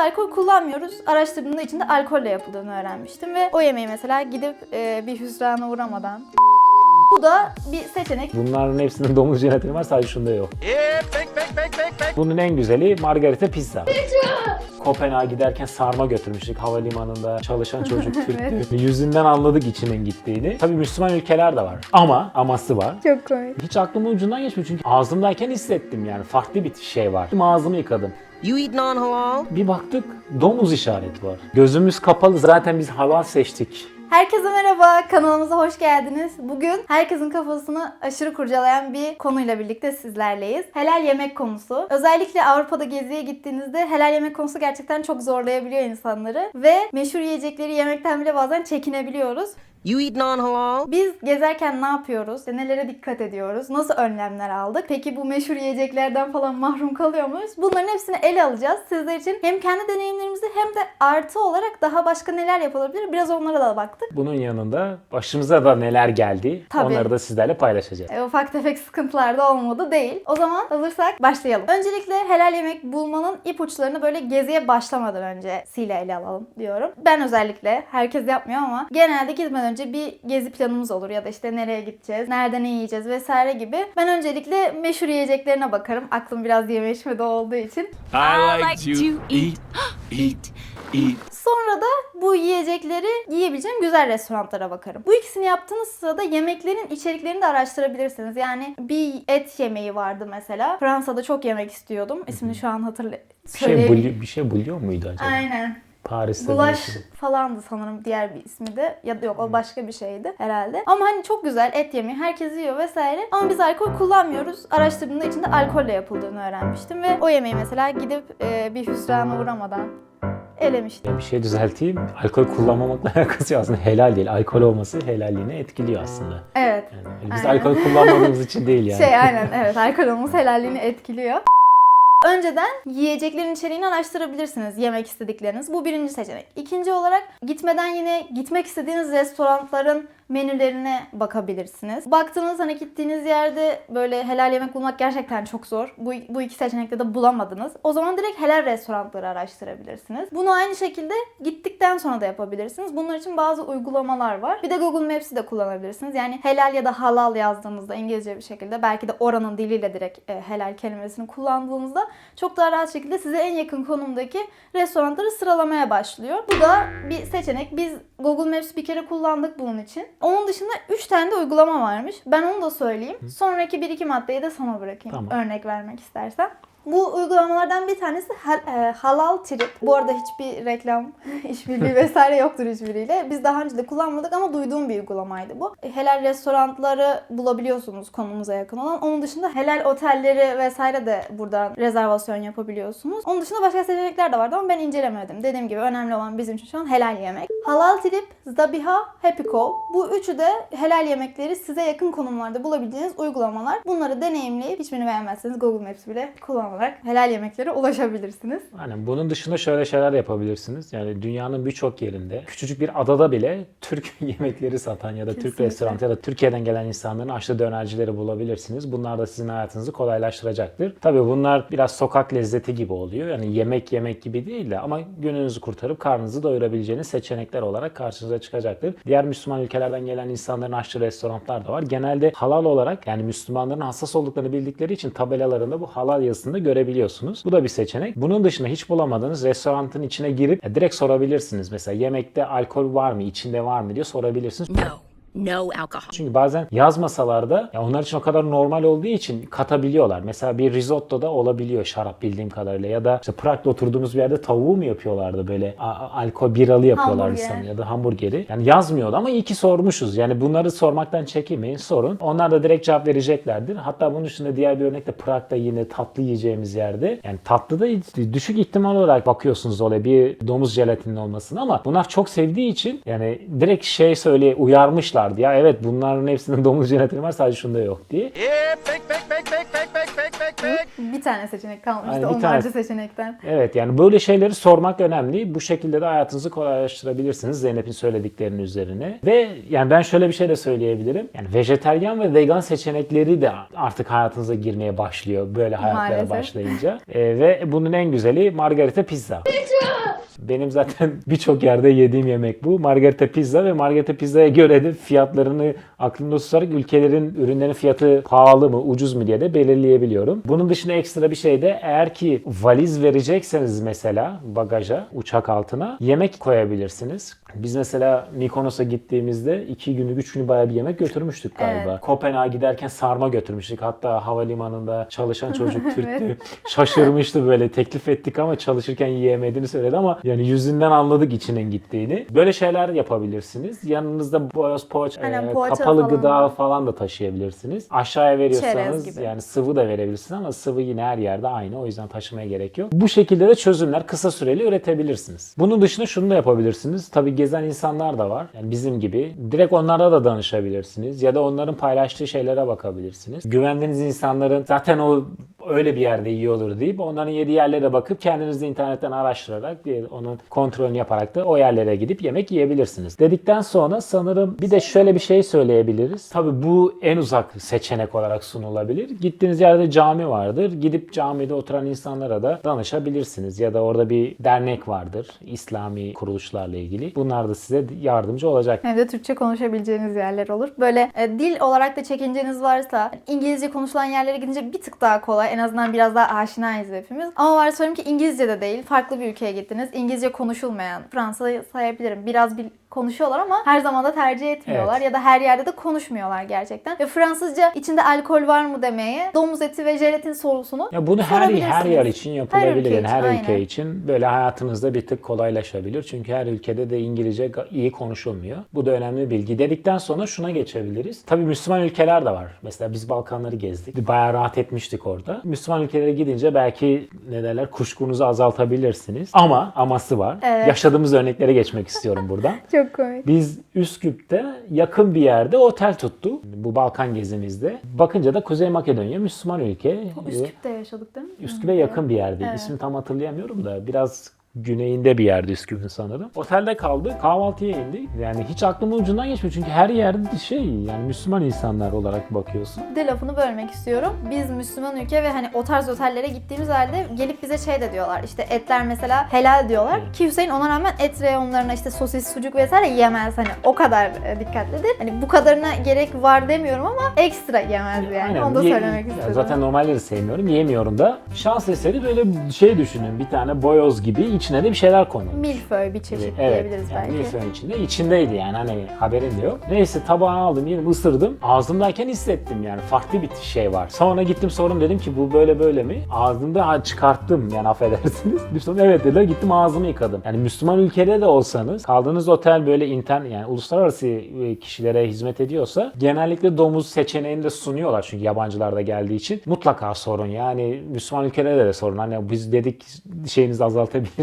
alkol kullanmıyoruz. Araştırdığımda içinde alkolle yapıldığını öğrenmiştim ve o yemeği mesela gidip e, bir hüsrana uğramadan bu da bir seçenek. Bunların hepsinin domuz jenetiği var sadece şunda yok. Bunun en güzeli margarita pizza. Kopenhag'a giderken sarma götürmüştük havalimanında çalışan çocuk Türktü. Yüzünden anladık içinin gittiğini. Tabii Müslüman ülkeler de var. Ama aması var. Çok komik. Hiç aklımın ucundan geçmiyor çünkü ağzımdayken hissettim yani farklı bir şey var. Ağzımı yıkadım. You eat non-halal? Bir baktık domuz işareti var. Gözümüz kapalı zaten biz halal seçtik. Herkese merhaba, kanalımıza hoş geldiniz. Bugün herkesin kafasını aşırı kurcalayan bir konuyla birlikte sizlerleyiz. Helal yemek konusu. Özellikle Avrupa'da geziye gittiğinizde helal yemek konusu gerçekten çok zorlayabiliyor insanları. Ve meşhur yiyecekleri yemekten bile bazen çekinebiliyoruz. You eat non-halal? Biz gezerken ne yapıyoruz? İşte Nelere dikkat ediyoruz? Nasıl önlemler aldık? Peki bu meşhur yiyeceklerden falan mahrum kalıyor muyuz? Bunların hepsini ele alacağız. Sizler için hem kendi deneyimlerimizi hem de artı olarak daha başka neler yapılabilir? Biraz onlara da baktık. Bunun yanında başımıza da neler geldi Tabii. onları da sizlerle paylaşacağız. E, ufak tefek sıkıntılar da olmadı değil. O zaman hazırsak başlayalım. Öncelikle helal yemek bulmanın ipuçlarını böyle geziye başlamadan öncesiyle ele alalım diyorum. Ben özellikle, herkes yapmıyor ama genelde gitmeden önce bir gezi planımız olur ya da işte nereye gideceğiz, nerede ne yiyeceğiz vesaire gibi. Ben öncelikle meşhur yiyeceklerine bakarım. Aklım biraz yeme içmede olduğu için. I like to eat, eat, eat. Sonra da bu yiyecekleri yiyebileceğim güzel restoranlara bakarım. Bu ikisini yaptığınız sırada yemeklerin içeriklerini de araştırabilirsiniz. Yani bir et yemeği vardı mesela. Fransa'da çok yemek istiyordum. İsmini şu an hatırla Bir şey, bulu- bir şey buluyor muydu acaba? Aynen. Paris'te bir şey. falandı sanırım diğer bir ismi de. Ya da yok o başka bir şeydi herhalde. Ama hani çok güzel et yemeği. Herkes yiyor vesaire. Ama biz alkol kullanmıyoruz. Araştırdığımda içinde alkolle yapıldığını öğrenmiştim. Ve o yemeği mesela gidip e, bir hüsrana uğramadan elemiştim. Bir şey düzelteyim. Alkol kullanmamakla alakası yok aslında. Helal değil. Alkol olması helalliğini etkiliyor aslında. Evet. Yani biz Aynen. alkol kullanmadığımız için değil yani. Şey aynen evet alkol olması helalliğini etkiliyor. Önceden yiyeceklerin içeriğini araştırabilirsiniz yemek istedikleriniz. Bu birinci seçenek. İkinci olarak gitmeden yine gitmek istediğiniz restoranların menülerine bakabilirsiniz. Baktığınız hani gittiğiniz yerde böyle helal yemek bulmak gerçekten çok zor. Bu, bu iki seçenekte de bulamadınız. O zaman direkt helal restoranları araştırabilirsiniz. Bunu aynı şekilde gittikten sonra da yapabilirsiniz. Bunlar için bazı uygulamalar var. Bir de Google Maps'i de kullanabilirsiniz. Yani helal ya da halal yazdığınızda İngilizce bir şekilde belki de oranın diliyle direkt e, helal kelimesini kullandığınızda çok daha rahat şekilde size en yakın konumdaki restoranları sıralamaya başlıyor. Bu da bir seçenek. Biz Google Maps bir kere kullandık bunun için. Onun dışında 3 tane de uygulama varmış. Ben onu da söyleyeyim. Sonraki bir iki maddeyi de sana bırakayım. Tamam. Örnek vermek istersen. Bu uygulamalardan bir tanesi e, Halal Trip. Bu arada hiçbir reklam, işbirliği vesaire yoktur hiçbiriyle. Biz daha önce de kullanmadık ama duyduğum bir uygulamaydı bu. E, Helal restoranları bulabiliyorsunuz konumuza yakın olan. Onun dışında helal otelleri vesaire de buradan rezervasyon yapabiliyorsunuz. Onun dışında başka seçenekler de vardı ama ben incelemedim. Dediğim gibi önemli olan bizim için şu an helal yemek. Halal Trip, Zabiha, Happyco. Bu üçü de helal yemekleri size yakın konumlarda bulabileceğiniz uygulamalar. Bunları deneyimleyip hiçbirini beğenmezseniz Google Maps bile kullanarak helal yemeklere ulaşabilirsiniz. Aynen. Bunun dışında şöyle şeyler yapabilirsiniz. Yani dünyanın birçok yerinde, küçücük bir adada bile Türk yemekleri satan ya da Türk Kesinlikle. restoranı ya da Türkiye'den gelen insanların açlı dönercileri bulabilirsiniz. Bunlar da sizin hayatınızı kolaylaştıracaktır. Tabii bunlar biraz sokak lezzeti gibi oluyor. Yani yemek yemek gibi değil de ama gününüzü kurtarıp karnınızı doyurabileceğiniz seçenekler olarak karşınıza çıkacaktır. Diğer Müslüman ülkelerden gelen insanların açlı restoranlar da var. Genelde halal olarak yani Müslümanların hassas olduklarını bildikleri için tabelalarında bu halal yazısını da görebiliyorsunuz. Bu da bir seçenek. Bunun dışında hiç bulamadığınız restoranın içine girip e, direkt sorabilirsiniz. Mesela yemekte alkol var mı, içinde var mı diye sorabilirsiniz. No, no alcohol. Çünkü bazen yazmasalar da ya onlar için o kadar normal olduğu için katabiliyorlar. Mesela bir risotto da olabiliyor şarap bildiğim kadarıyla ya da işte Prag'da oturduğumuz bir yerde tavuğu mu yapıyorlardı böyle alkol biralı yapıyorlar sanırım ya da hamburgeri. Yani yazmıyordu ama iyi ki sormuşuz. Yani bunları sormaktan çekinmeyin sorun. Onlar da direkt cevap vereceklerdir. Hatta bunun dışında diğer bir örnek de Prag'da yine tatlı yiyeceğimiz yerde. Yani tatlıda düşük ihtimal olarak bakıyorsunuz olaya bir domuz jelatinin olmasına ama bunlar çok sevdiği için yani direkt şey söyle yapmışlardı ya. Evet bunların hepsinde domuz jenatini var sadece şunda yok diye. Bir tane seçenek kalmıştı yani onlarca tane... seçenekten. Evet yani böyle şeyleri sormak önemli. Bu şekilde de hayatınızı kolaylaştırabilirsiniz Zeynep'in söylediklerinin üzerine. Ve yani ben şöyle bir şey de söyleyebilirim. Yani vejeteryan ve vegan seçenekleri de artık hayatınıza girmeye başlıyor böyle hayatlara Maalesef. başlayınca. e, ve bunun en güzeli margarita pizza. Pizza! Benim zaten birçok yerde yediğim yemek bu. Margarita pizza ve margarita pizzaya göre de fiyatlarını aklımda tutarak ülkelerin ürünlerin fiyatı pahalı mı, ucuz mu diye de belirleyebiliyorum. Bunun dışında ekstra bir şey de eğer ki valiz verecekseniz mesela bagaja, uçak altına yemek koyabilirsiniz. Biz mesela Mikonos'a gittiğimizde iki günlük, üç günlük bayağı bir yemek götürmüştük galiba. Evet. Kopenhag'a giderken sarma götürmüştük. Hatta havalimanında çalışan çocuk Türktü. Şaşırmıştı böyle teklif ettik ama çalışırken yiyemediğini söyledi ama yani yüzünden anladık içinin gittiğini. Böyle şeyler yapabilirsiniz. Yanınızda boyoz Aynen, e, poğaça kapalı falan gıda var. falan da taşıyabilirsiniz. Aşağıya veriyorsanız yani sıvı da verebilirsiniz ama sıvı yine her yerde aynı. O yüzden taşımaya gerek yok. Bu şekilde de çözümler kısa süreli üretebilirsiniz. Bunun dışında şunu da yapabilirsiniz. Tabii gezen insanlar da var. Yani bizim gibi. Direkt onlara da danışabilirsiniz. Ya da onların paylaştığı şeylere bakabilirsiniz. Güvendiğiniz insanların zaten o öyle bir yerde iyi olur deyip onların yediği yerlere bakıp kendiniz de internetten araştırarak onun kontrolünü yaparak da o yerlere gidip yemek yiyebilirsiniz. Dedikten sonra sanırım bir de şöyle bir şey söyleyebiliriz. Tabii bu en uzak seçenek olarak sunulabilir. Gittiğiniz yerde cami vardır. Gidip camide oturan insanlara da danışabilirsiniz. Ya da orada bir dernek vardır. İslami kuruluşlarla ilgili. Bunlar da size yardımcı olacak. Hem de Türkçe konuşabileceğiniz yerler olur. Böyle e, dil olarak da çekinceniz varsa İngilizce konuşulan yerlere gidince bir tık daha kolay. En azından biraz daha aşinayız hepimiz. Ama varsayalım ki İngilizce de değil. Farklı bir ülkeye gittiniz. İngilizce konuşulmayan Fransa'yı sayabilirim. Biraz bil konuşuyorlar ama her zaman da tercih etmiyorlar Evet. ya da her yerde de konuşmuyorlar gerçekten. Ve Fransızca içinde alkol var mı demeye domuz eti ve jelatin sorusunu Ya bunu her her yer için yapılabilir. ülke yani için, her aynen. ülke için böyle hayatınızda bir tık kolaylaşabilir. Çünkü her ülkede de İngilizce iyi konuşulmuyor. Bu da önemli bilgi. Dedikten sonra şuna geçebiliriz. Tabii Müslüman ülkeler de var. Mesela biz Balkanları gezdik. Bayağı rahat etmiştik orada. Müslüman ülkelere gidince belki ne derler kuşkunuzu azaltabilirsiniz. Ama aması var. Evet. Yaşadığımız örneklere geçmek istiyorum buradan. çok komik. Biz Üsküp'te yakın bir yerde otel tuttu. Bu Balkan gezimizde. Bakınca da Kuzey Makedonya Müslüman ülke. Üsküp'te yaşadık değil mi? Üsküp'e yakın bir yerde. Evet. İsmini tam hatırlayamıyorum da biraz güneyinde bir yerde Üsküp'ün sanırım. Otelde kaldık. Kahvaltıya indik. Yani hiç aklımın ucundan geçmiyor. Çünkü her yerde şey yani Müslüman insanlar olarak bakıyorsun. Bir de lafını bölmek istiyorum. Biz Müslüman ülke ve hani o tarz otellere gittiğimiz halde gelip bize şey de diyorlar. İşte etler mesela helal diyorlar. Ki Hüseyin ona rağmen et reyonlarına işte sosis, sucuk vesaire yemez. Hani o kadar e, dikkatlidir. Hani bu kadarına gerek var demiyorum ama ekstra yemez yani. Aynen. Onu da Ye- söylemek istedim. Zaten normalleri sevmiyorum. Yemiyorum da. Şans eseri böyle şey düşünün. Bir tane boyoz gibi içine de bir şeyler konulmuş. Milföy bir çeşit Evet. diyebiliriz Yani belki. milföyün içinde. içindeydi yani hani haberin de yok. Neyse tabağı aldım yedim ısırdım. Ağzımdayken hissettim yani farklı bir şey var. Sonra gittim sordum dedim ki bu böyle böyle mi? Ağzımda çıkarttım yani affedersiniz. Müslüman evet dediler gittim ağzımı yıkadım. Yani Müslüman ülkede de olsanız kaldığınız otel böyle internet yani uluslararası e, kişilere hizmet ediyorsa genellikle domuz seçeneğini de sunuyorlar çünkü yabancılar da geldiği için. Mutlaka sorun yani Müslüman ülkelerde de sorun. Hani biz dedik şeyinizi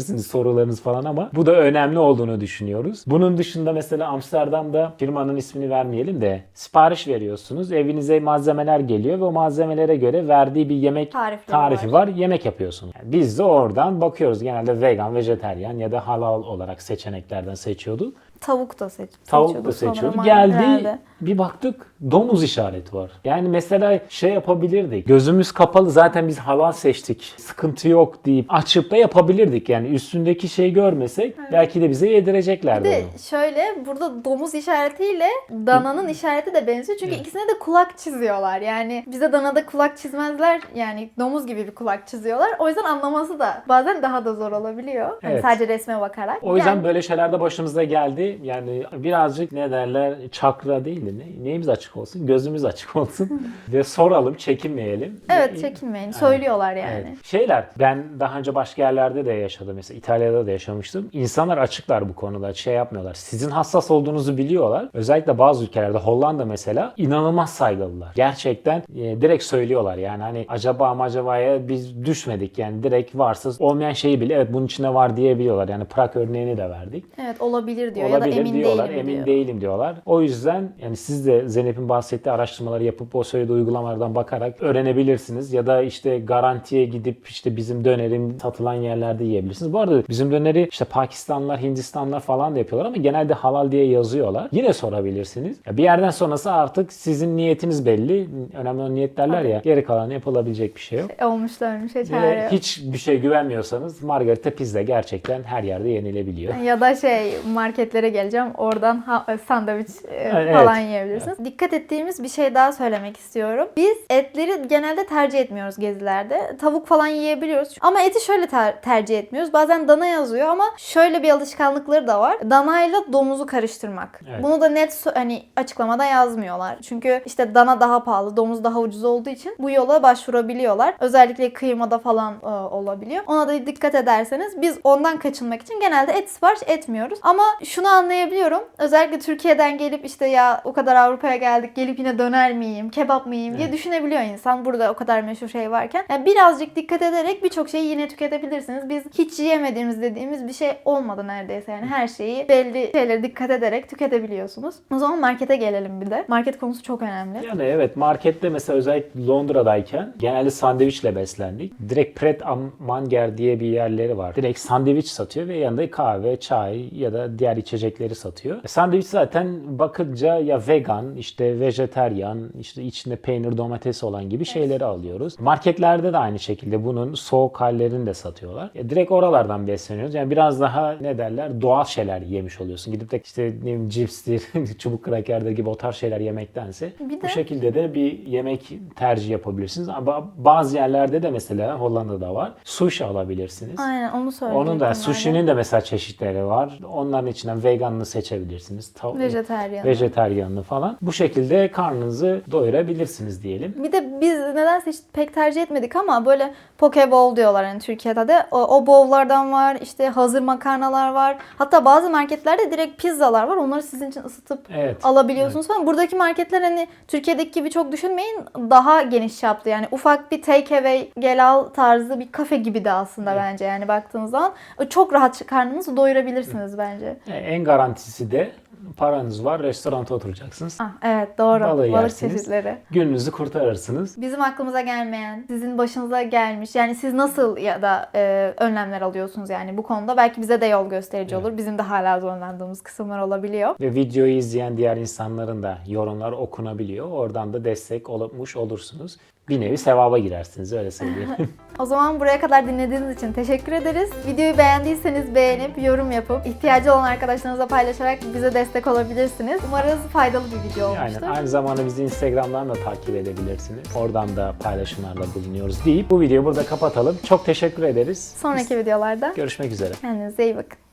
azaltabilirsiniz sorularınız falan ama bu da önemli olduğunu düşünüyoruz. Bunun dışında mesela Amsterdam'da firmanın ismini vermeyelim de sipariş veriyorsunuz. Evinize malzemeler geliyor ve o malzemelere göre verdiği bir yemek Tarifleri tarifi var. Yemek yapıyorsunuz. Yani biz de oradan bakıyoruz. Genelde vegan, vejeteryan ya da halal olarak seçeneklerden seçiyorduk. Tavuk da seç Tavuk da seçiyorduk Geldi herhalde. bir baktık domuz işareti var. Yani mesela şey yapabilirdik. Gözümüz kapalı zaten biz halal seçtik. Sıkıntı yok deyip açıp da yapabilirdik. Yani üstündeki şeyi görmesek belki de bize yedireceklerdi Bir de onu. şöyle burada domuz işaretiyle dananın işareti de benziyor. Çünkü ikisine de kulak çiziyorlar. Yani bize danada kulak çizmezler. Yani domuz gibi bir kulak çiziyorlar. O yüzden anlaması da bazen daha da zor olabiliyor. Evet. sadece resme bakarak. O yüzden Yani böyle şeyler de başımıza geldi. Yani birazcık ne derler çakra değil de ne, neyimiz açık olsun, gözümüz açık olsun ve soralım, çekinmeyelim. Evet çekinmeyin. Söylüyorlar yani. Evet. Şeyler ben daha önce başka yerlerde de yaşadım. Mesela İtalya'da da yaşamıştım. İnsanlar açıklar bu konuda. Şey yapmıyorlar. Sizin hassas olduğunuzu biliyorlar. Özellikle bazı ülkelerde Hollanda mesela inanılmaz saygılılar. Gerçekten e, direkt söylüyorlar. Yani hani acaba ama acabaya biz düşmedik. Yani direkt varsa olmayan şeyi bile evet bunun içinde var diyebiliyorlar. Yani Prag örneğini de verdik. Evet olabilir diyor. Ya olabilir emin diyorlar, değilim emin diyor. değilim diyorlar. O yüzden yani siz de Zeynep'in bahsettiği araştırmaları yapıp o söylediği uygulamalardan bakarak öğrenebilirsiniz. Ya da işte garantiye gidip işte bizim dönerim satılan yerlerde yiyebilirsiniz. Bu arada bizim döneri işte Pakistanlılar, Hindistanlılar falan da yapıyorlar ama genelde halal diye yazıyorlar. Yine sorabilirsiniz. Ya bir yerden sonrası artık sizin niyetiniz belli. Önemli olan niyet derler ya. Geri kalanı yapılabilecek bir şey yok. Olmuş ölmüş hiç Ve çare yok. hiçbir şey güvenmiyorsanız margarita pizza gerçekten her yerde yenilebiliyor. Ya da şey marketlere geleceğim oradan ha- sandviç e, Evet. falan yiyebilirsiniz. Dikkat ettiğimiz bir şey daha söylemek istiyorum. Biz etleri genelde tercih etmiyoruz gezilerde. Tavuk falan yiyebiliyoruz. Ama eti şöyle ter- tercih etmiyoruz. Bazen dana yazıyor ama şöyle bir alışkanlıkları da var. Danayla domuzu karıştırmak. Evet. Bunu da net hani açıklamada yazmıyorlar. Çünkü işte dana daha pahalı, domuz daha ucuz olduğu için bu yola başvurabiliyorlar. Özellikle kıymada falan e, olabiliyor. Ona da dikkat ederseniz biz ondan kaçınmak için genelde et sipariş etmiyoruz. Ama şunu anlayabiliyorum. Özellikle Türkiye'den gelip işte ya o kadar Avrupa'ya geldik gelip yine döner mi yiyeyim, kebap mı yiyeyim diye Evet. düşünebiliyor insan burada o kadar meşhur şey varken. Yani birazcık dikkat ederek birçok şeyi yine tüketebilirsiniz. Biz hiç yiyemediğimiz dediğimiz bir şey olmadı neredeyse. Yani her şeyi belli şeylere dikkat ederek tüketebiliyorsunuz. O zaman markete gelelim bir de. Market konusu çok önemli. Yani evet markette mesela özellikle Londra'dayken genelde sandviçle beslendik. Direkt Pret Manger diye bir yerleri var. Direkt sandviç satıyor ve yanında kahve, çay ya da diğer içecekleri satıyor. E, Sandviç zaten bakınca ya vegan, işte vejeteryan, işte içinde peynir, domates olan gibi şeyleri alıyoruz. Marketlerde de aynı şekilde bunun soğuk hallerini de satıyorlar. E, direkt oralardan besleniyoruz. Yani biraz daha ne derler doğal şeyler yemiş oluyorsun. Gidip de işte ne bileyim cipstir, çubuk krakerdir gibi o tarz şeyler yemektense Bir bu de- şekilde de bir yemek tercih yapabilirsiniz. Ama bazı yerlerde de mesela Hollanda'da var. Sushi alabilirsiniz. Aynen onu söyleyecektim. Onun da sushi'nin de mesela çeşitleri var. Onların içinden veganını seçebilirsiniz. Tav- Vejetaryen. Vejetaryanını falan. Bu şekilde karnınızı doyurabilirsiniz diyelim. Bir de biz nedense hiç pek tercih etmedik ama böyle poke bowl diyorlar hani Türkiye'de de. O, o bowl'lardan var, işte hazır makarnalar var. Hatta bazı marketlerde direkt pizzalar var. Onları sizin için ısıtıp Evet. alabiliyorsunuz falan. Buradaki marketler hani Türkiye'deki gibi çok düşünmeyin. Daha geniş yaptı. Yani ufak bir take away gel al tarzı bir kafe gibi de aslında bence yani baktığınız zaman. Çok rahat karnınızı doyurabilirsiniz bence. E, En garantisi de paranız var, restoranta oturacaksınız. Ah, evet doğru. Balığı Balık yersiniz. çeşitleri. Gününüzü kurtarırsınız. Bizim aklımıza gelmeyen, sizin başınıza gelmiş. Yani siz nasıl ya da e, önlemler alıyorsunuz yani bu konuda belki bize de yol gösterici olur. Bizim de hala zorlandığımız kısımlar olabiliyor. Ve videoyu izleyen diğer insanların da yorumlar okunabiliyor. Oradan da destek olmuş olursunuz. Bir nevi sevaba girersiniz öyle söyleyeyim. O zaman buraya kadar dinlediğiniz için teşekkür ederiz. Videoyu beğendiyseniz beğenip yorum yapıp ihtiyacı olan arkadaşlarınızla paylaşarak bize destek olabilirsiniz. Umarız faydalı bir video olmuştur. Aynen. Aynı zamanda bizi Instagram'dan da takip edebilirsiniz. Oradan da paylaşımlarda bulunuyoruz deyip bu videoyu burada kapatalım. Çok teşekkür ederiz. Sonraki videolarda Görüşmek üzere. kendinize iyi bakın.